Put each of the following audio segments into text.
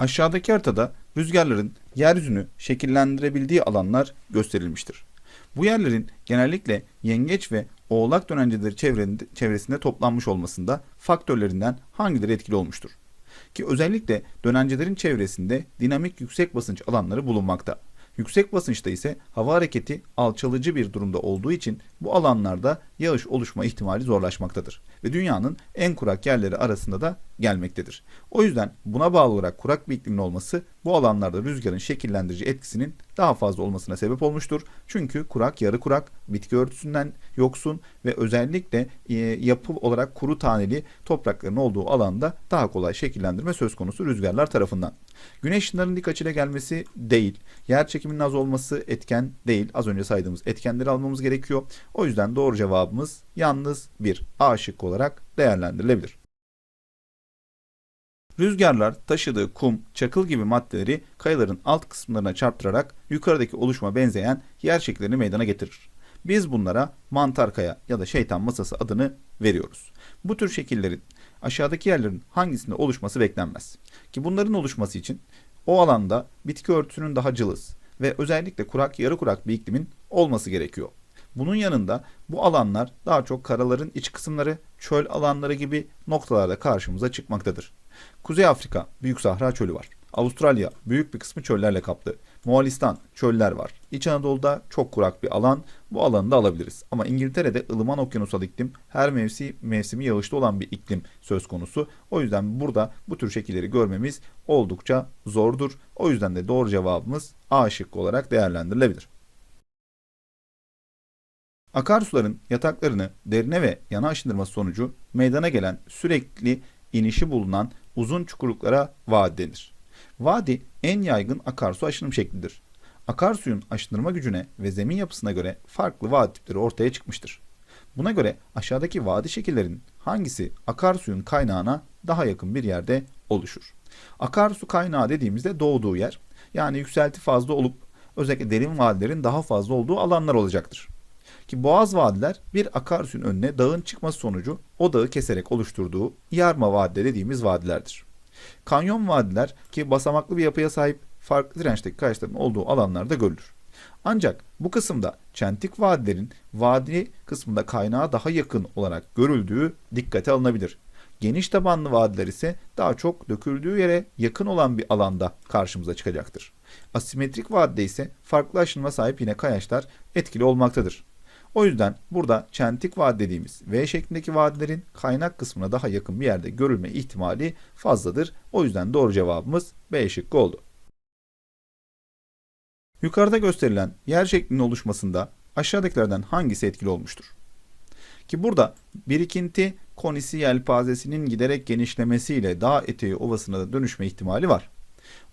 Aşağıdaki haritada rüzgarların yeryüzünü şekillendirebildiği alanlar gösterilmiştir. Bu yerlerin genellikle yengeç ve oğlak dönenceleri çevresinde toplanmış olmasında faktörlerinden hangileri etkili olmuştur? Ki özellikle dönencelerin çevresinde dinamik yüksek basınç alanları bulunmakta. Yüksek basınçta ise hava hareketi alçalıcı bir durumda olduğu için bu alanlarda yağış oluşma ihtimali zorlaşmaktadır ve dünyanın en kurak yerleri arasında da gelmektedir. O yüzden buna bağlı olarak kurak bir iklimin olması bu alanlarda rüzgarın şekillendirici etkisinin daha fazla olmasına sebep olmuştur. Çünkü kurak, yarı kurak, bitki örtüsünden yoksun ve özellikle e, yapı olarak kuru taneli toprakların olduğu alanda daha kolay şekillendirme söz konusu rüzgarlar tarafından. Güneş ışınlarının dik açıyla gelmesi değil. Yer çekiminin az olması etken değil. Az önce saydığımız etkenleri almamız gerekiyor. O yüzden doğru cevabımız yalnız bir A şıkkı olarak değerlendirilebilir. Rüzgarlar taşıdığı kum, çakıl gibi maddeleri kayaların alt kısımlarına çarptırarak yukarıdaki oluşuma benzeyen yer şekillerini meydana getirir. Biz bunlara mantar kaya ya da şeytan masası adını veriyoruz. Bu tür şekillerin aşağıdaki yerlerin hangisinde oluşması beklenmez. Ki bunların oluşması için o alanda bitki örtüsünün daha cılız ve özellikle kurak yarı kurak bir iklimin olması gerekiyor. Bunun yanında bu alanlar daha çok karaların iç kısımları, çöl alanları gibi noktalarda karşımıza çıkmaktadır. Kuzey Afrika Büyük Sahra Çölü var. Avustralya büyük bir kısmı çöllerle kaplı. Moğolistan çöller var. İç Anadolu'da çok kurak bir alan. Bu alanı da alabiliriz. Ama İngiltere'de ılıman okyanusal iklim her mevsi, mevsimi yağışlı olan bir iklim söz konusu. O yüzden burada bu tür şekilleri görmemiz oldukça zordur. O yüzden de doğru cevabımız A şıkkı olarak değerlendirilebilir. Akarsuların yataklarını derine ve yana aşındırması sonucu meydana gelen sürekli inişi bulunan uzun çukurluklara vadi denir. Vadi en yaygın akarsu aşınım şeklidir. Akarsuyun aşındırma gücüne ve zemin yapısına göre farklı vadi tipleri ortaya çıkmıştır. Buna göre aşağıdaki vadi şekillerinin hangisi akarsuyun kaynağına daha yakın bir yerde oluşur? Akarsu kaynağı dediğimizde doğduğu yer, yani yükselti fazla olup özellikle derin vadilerin daha fazla olduğu alanlar olacaktır. Ki boğaz vadiler bir akarsuyun önüne dağın çıkması sonucu o dağı keserek oluşturduğu yarma vadileri dediğimiz vadilerdir. Kanyon vadiler ki basamaklı bir yapıya sahip farklı dirençteki kayaçların olduğu alanlarda görülür. Ancak bu kısımda çentik vadilerin vadi kısmında kaynağa daha yakın olarak görüldüğü dikkate alınabilir. Geniş tabanlı vadiler ise daha çok döküldüğü yere yakın olan bir alanda karşımıza çıkacaktır. Asimetrik vadide ise farklı aşınma sahip yine kayaçlar etkili olmaktadır. O yüzden burada çentik vadi dediğimiz V şeklindeki vadilerin kaynak kısmına daha yakın bir yerde görülme ihtimali fazladır. O yüzden doğru cevabımız B şıkkı oldu. Yukarıda gösterilen yer şeklinin oluşmasında aşağıdakilerden hangisi etkili olmuştur? Ki burada birikinti konisi yelpazesinin giderek genişlemesiyle dağ eteği ovasına da dönüşme ihtimali var.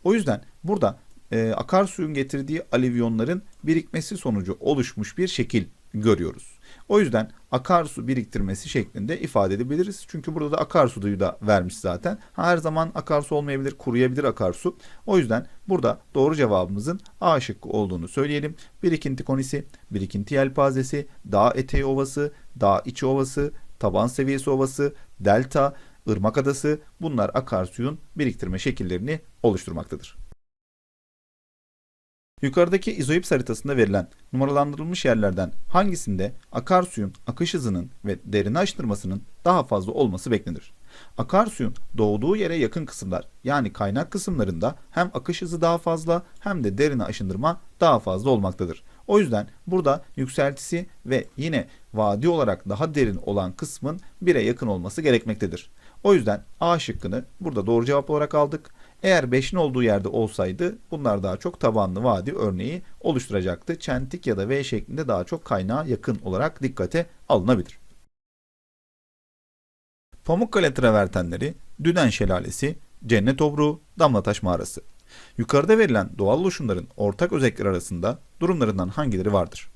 O yüzden burada e, akarsuyun getirdiği alüvyonların birikmesi sonucu oluşmuş bir şekil görüyoruz. O yüzden akarsu biriktirmesi şeklinde ifade edebiliriz. Çünkü burada da akarsuyu da vermiş zaten. Her zaman akarsu olmayabilir, kuruyabilir akarsu. O yüzden burada doğru cevabımızın A şıkkı olduğunu söyleyelim. Birikinti konisi, birikinti yelpazesi, dağ eteği ovası, dağ içi ovası, taban seviyesi ovası, delta, ırmak adası bunlar akarsuyun biriktirme şekillerini oluşturmaktadır. Yukarıdaki izoips haritasında verilen numaralandırılmış yerlerden hangisinde akarsuyun akış hızının ve derine aşındırmasının daha fazla olması beklenir? Akarsuyun doğduğu yere yakın kısımlar yani kaynak kısımlarında hem akış hızı daha fazla hem de derine aşındırma daha fazla olmaktadır. O yüzden burada yükseltisi ve yine vadi olarak daha derin olan kısmın 1'e yakın olması gerekmektedir. O yüzden A şıkkını burada doğru cevap olarak aldık. Eğer 5'in olduğu yerde olsaydı bunlar daha çok tabanlı vadi örneği oluşturacaktı. Çentik ya da V şeklinde daha çok kaynağa yakın olarak dikkate alınabilir. Pamukkale travertenleri, Düden Şelalesi, Cennet Obruğu, Damlataş Mağarası. Yukarıda verilen doğal oluşumların ortak özellikleri arasında durumlarından hangileri vardır?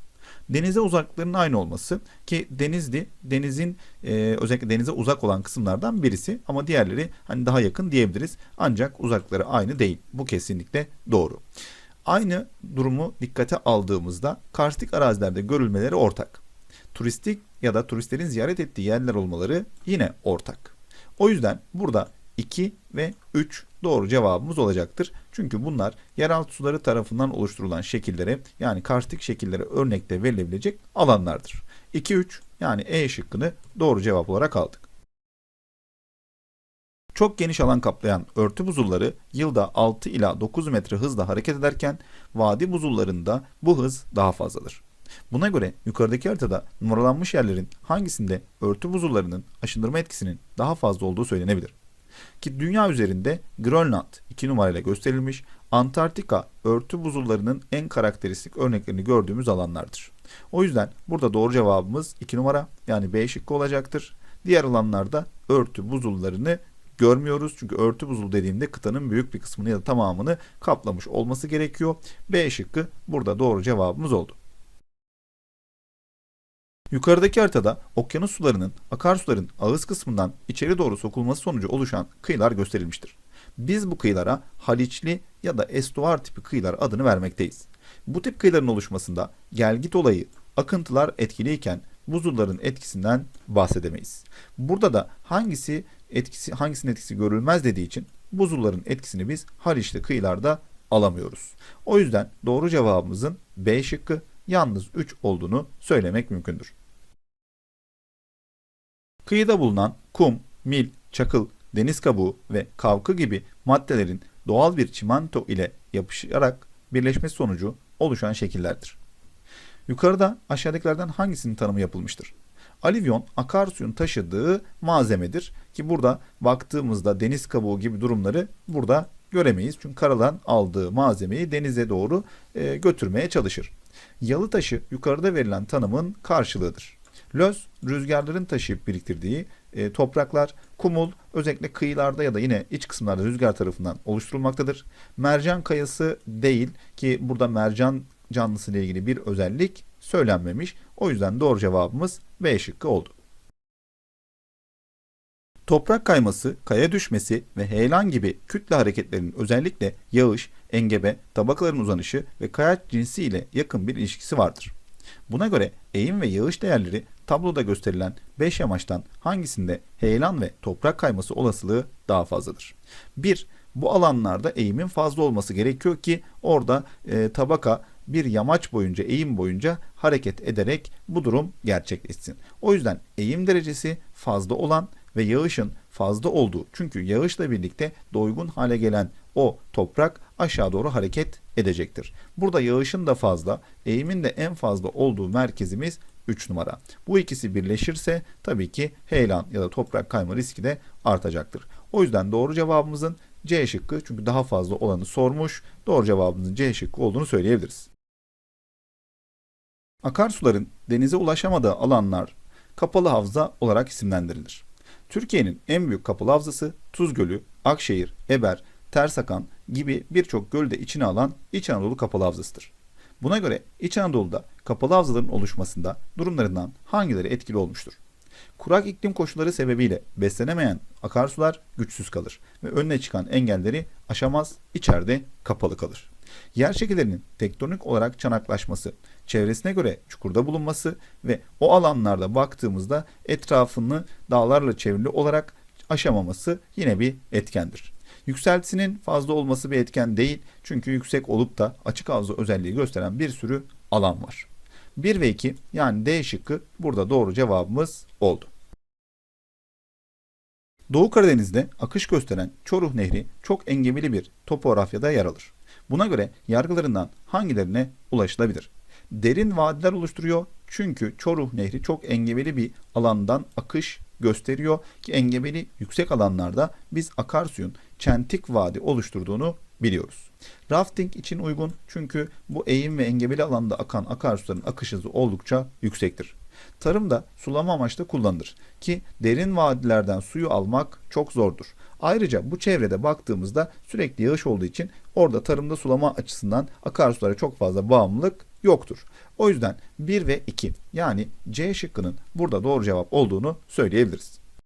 Denize uzaklıklarının aynı olması ki Denizli denizin e, özellikle denize uzak olan kısımlardan birisi ama diğerleri hani daha yakın diyebiliriz. Ancak uzaklıkları aynı değil. Bu kesinlikle doğru. Aynı durumu dikkate aldığımızda karstik arazilerde görülmeleri ortak. Turistik ya da turistlerin ziyaret ettiği yerler olmaları yine ortak. O yüzden burada 2 ve 3 doğru cevabımız olacaktır. Çünkü bunlar yeraltı suları tarafından oluşturulan şekillere yani karstik şekillere örnekte verilebilecek alanlardır. 2 3 yani E şıkkını doğru cevap olarak aldık. Çok geniş alan kaplayan örtü buzulları yılda 6 ila 9 metre hızla hareket ederken vadi buzullarında bu hız daha fazladır. Buna göre yukarıdaki haritada numaralanmış yerlerin hangisinde örtü buzullarının aşındırma etkisinin daha fazla olduğu söylenebilir. Ki dünya üzerinde Grönland 2 numarayla gösterilmiş, Antarktika örtü buzullarının en karakteristik örneklerini gördüğümüz alanlardır. O yüzden burada doğru cevabımız 2 numara yani B şıkkı olacaktır. Diğer alanlarda örtü buzullarını görmüyoruz. Çünkü örtü buzul dediğimde kıtanın büyük bir kısmını ya da tamamını kaplamış olması gerekiyor. B şıkkı burada doğru cevabımız oldu. Yukarıdaki haritada okyanus sularının akarsuların ağız kısmından içeri doğru sokulması sonucu oluşan kıyılar gösterilmiştir. Biz bu kıyılara haliçli ya da estuar tipi kıyılar adını vermekteyiz. Bu tip kıyıların oluşmasında gelgit olayı, akıntılar etkiliyken buzulların etkisinden bahsedemeyiz. Burada da hangisi etkisi hangisinin etkisi görülmez dediği için buzulların etkisini biz haliçli kıyılarda alamıyoruz. O yüzden doğru cevabımızın B şıkkı yalnız 3 olduğunu söylemek mümkündür. Kıyıda bulunan kum, mil, çakıl, deniz kabuğu ve kavkı gibi maddelerin doğal bir çimento ile yapışarak birleşmesi sonucu oluşan şekillerdir. Yukarıda aşağıdakilerden hangisinin tanımı yapılmıştır? Alivyon akarsuyun taşıdığı malzemedir ki burada baktığımızda deniz kabuğu gibi durumları burada göremeyiz. Çünkü karadan aldığı malzemeyi denize doğru e, götürmeye çalışır. Yalı taşı yukarıda verilen tanımın karşılığıdır. Löz, rüzgarların taşıyıp biriktirdiği e, topraklar, kumul özellikle kıyılarda ya da yine iç kısımlarda rüzgar tarafından oluşturulmaktadır. Mercan kayası değil ki burada mercan canlısı ile ilgili bir özellik söylenmemiş. O yüzden doğru cevabımız B şıkkı oldu. Toprak kayması, kaya düşmesi ve heyelan gibi kütle hareketlerinin özellikle yağış, engebe, tabakaların uzanışı ve kayaç cinsi ile yakın bir ilişkisi vardır. Buna göre eğim ve yağış değerleri tabloda gösterilen 5 yamaçtan hangisinde heyelan ve toprak kayması olasılığı daha fazladır? 1. Bu alanlarda eğimin fazla olması gerekiyor ki orada e, tabaka bir yamaç boyunca, eğim boyunca hareket ederek bu durum gerçekleşsin. O yüzden eğim derecesi fazla olan ve yağışın fazla olduğu çünkü yağışla birlikte doygun hale gelen o toprak aşağı doğru hareket edecektir. Burada yağışın da fazla, eğimin de en fazla olduğu merkezimiz 3 numara. Bu ikisi birleşirse tabii ki heyelan ya da toprak kayma riski de artacaktır. O yüzden doğru cevabımızın C şıkkı çünkü daha fazla olanı sormuş. Doğru cevabımızın C şıkkı olduğunu söyleyebiliriz. Akarsuların denize ulaşamadığı alanlar kapalı havza olarak isimlendirilir. Türkiye'nin en büyük kapalı havzası Tuz Gölü, Akşehir, Eber, Tersakan gibi birçok gölde içine alan İç Anadolu Kapalı Havzasıdır. Buna göre İç Anadolu'da kapalı havzaların oluşmasında durumlarından hangileri etkili olmuştur? Kurak iklim koşulları sebebiyle beslenemeyen akarsular güçsüz kalır ve önüne çıkan engelleri aşamaz, içeride kapalı kalır. Yer şekillerinin tektonik olarak çanaklaşması, çevresine göre çukurda bulunması ve o alanlarda baktığımızda etrafını dağlarla çevrili olarak aşamaması yine bir etkendir. Yükseltisinin fazla olması bir etken değil çünkü yüksek olup da açık havza özelliği gösteren bir sürü alan var. 1 ve 2 yani D şıkkı burada doğru cevabımız oldu. Doğu Karadeniz'de akış gösteren Çoruh Nehri çok engebeli bir topografyada yer alır. Buna göre yargılarından hangilerine ulaşılabilir? Derin vadiler oluşturuyor çünkü Çoruh Nehri çok engebeli bir alandan akış gösteriyor ki engebeli yüksek alanlarda biz akarsuyun çentik vadi oluşturduğunu biliyoruz. Rafting için uygun çünkü bu eğim ve engebeli alanda akan akarsuların akış hızı oldukça yüksektir. Tarımda sulama amaçlı kullanılır ki derin vadilerden suyu almak çok zordur. Ayrıca bu çevrede baktığımızda sürekli yağış olduğu için orada tarımda sulama açısından akarsulara çok fazla bağımlılık yoktur. O yüzden 1 ve 2 yani C şıkkının burada doğru cevap olduğunu söyleyebiliriz.